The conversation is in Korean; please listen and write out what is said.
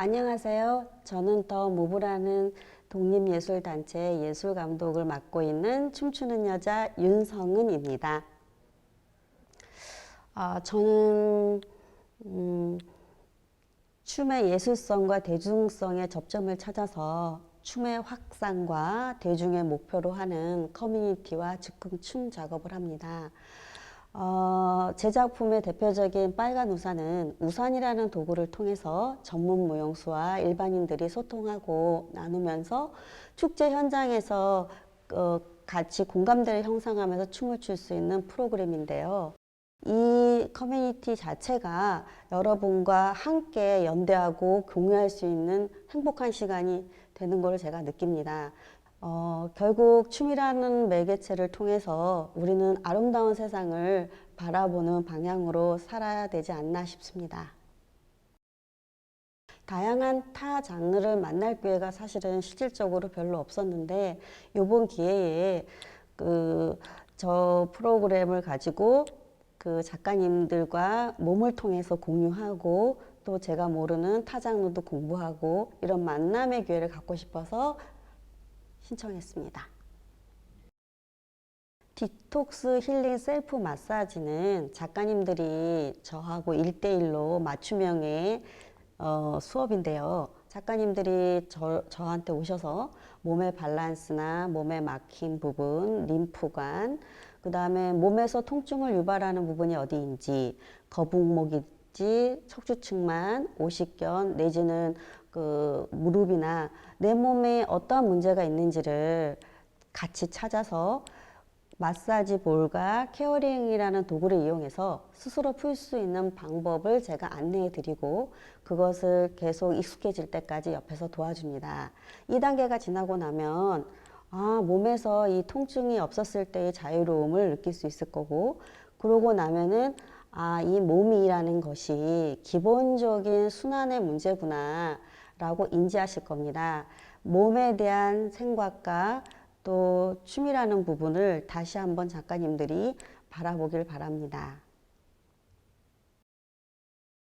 안녕하세요. 저는 더 무브라는 독립예술단체 예술 감독을 맡고 있는 춤추는 여자 윤성은입니다. 아, 저는 음, 춤의 예술성과 대중성의 접점을 찾아서 춤의 확산과 대중의 목표로 하는 커뮤니티와 즉흥 춤 작업을 합니다. 어, 제 작품의 대표적인 빨간 우산은 우산이라는 도구를 통해서 전문 무용수와 일반인들이 소통하고 나누면서 축제 현장에서 어, 같이 공감대를 형성하면서 춤을 출 수 있는 프로그램인데요. 이 커뮤니티 자체가 여러분과 함께 연대하고 공유할 수 있는 행복한 시간이 되는 것을 제가 느낍니다. 어, 결국 춤이라는 매개체를 통해서 우리는 아름다운 세상을 바라보는 방향으로 살아야 되지 않나 싶습니다. 다양한 타 장르를 만날 기회가 사실은 실질적으로 별로 없었는데 이번 기회에 그 저 프로그램을 가지고 그 작가님들과 몸을 통해서 공유하고 또 제가 모르는 타 장르도 공부하고 이런 만남의 기회를 갖고 싶어서 신청했습니다. 디톡스 힐링 셀프 마사지는 작가님들이 저하고 일대일로 맞춤형의 어, 수업인데요. 작가님들이 저, 저한테 오셔서 몸의 밸런스나 몸에 막힌 부분, 림프관, 그 다음에 몸에서 통증을 유발하는 부분이 어디인지, 거북목 인지, 척추측만, 오십견, 내지는 그 무릎이나 내 몸에 어떠한 문제가 있는지를 같이 찾아서 마사지 볼과 케어링이라는 도구를 이용해서 스스로 풀 수 있는 방법을 제가 안내해 드리고 그것을 계속 익숙해질 때까지 옆에서 도와줍니다. 2단계가 지나고 나면 아, 몸에서 이 통증이 없었을 때의 자유로움을 느낄 수 있을 거고 그러고 나면은 아, 이 몸이라는 것이 기본적인 순환의 문제구나 라고 인지하실 겁니다. 몸에 대한 생각과 또 춤이라는 부분을 다시 한번 작가님들이 바라보길 바랍니다.